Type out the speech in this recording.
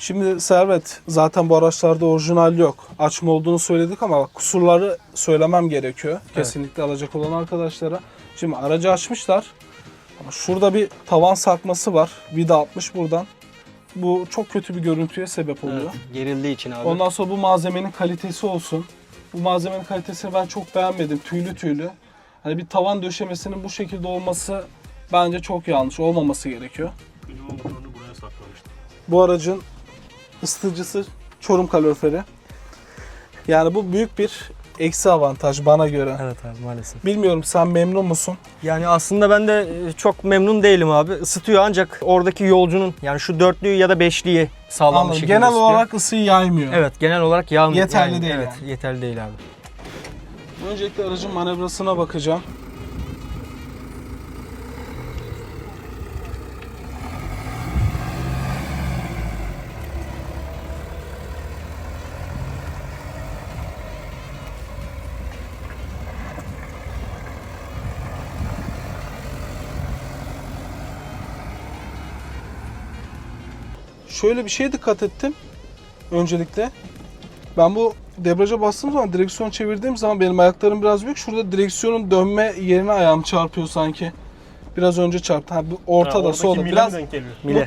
Şimdi Servet zaten bu araçlarda orijinal yok. Açma olduğunu söyledik ama kusurları söylemem gerekiyor. Kesinlikle alacak olan arkadaşlara. Şimdi aracı açmışlar. Ama şurada bir tavan sarkması var. Vida atmış buradan. Bu çok kötü bir görüntüye sebep oluyor. Evet, gerildiği için abi. Ondan sonra bu malzemenin kalitesi olsun. Bu malzemenin kalitesini ben çok beğenmedim. Tüylü tüylü. Hani bir tavan döşemesinin bu şekilde olması bence çok yanlış. Olmaması gerekiyor. Klima motorunu buraya saklamıştım. Bu aracın ısıtıcısı Çorum kaloriferi. Yani bu büyük bir eksi avantaj bana göre. Evet abi maalesef. Bilmiyorum sen memnun musun? Yani aslında ben de e, çok memnun değilim abi. Isıtıyor ancak oradaki yolcunun yani şu dörtlüyü ya da beşliyi sağlam bir Anladım. şekilde Genel ısıtıyor. olarak ısıyı yaymıyor. Evet genel olarak yağ Yeterli değil Evet yani. yeterli değil abi. Öncelikle aracın manevrasına bakacağım. Şöyle bir şeye dikkat ettim. Öncelikle ben bu debriyaja bastığım zaman direksiyon çevirdiğim zaman benim ayaklarım biraz büyük. Şurada direksiyonun dönme yerine ayağım çarpıyor sanki. Biraz önce çarptı. Ha, bu ortada oradaki solda. Biraz? Mile.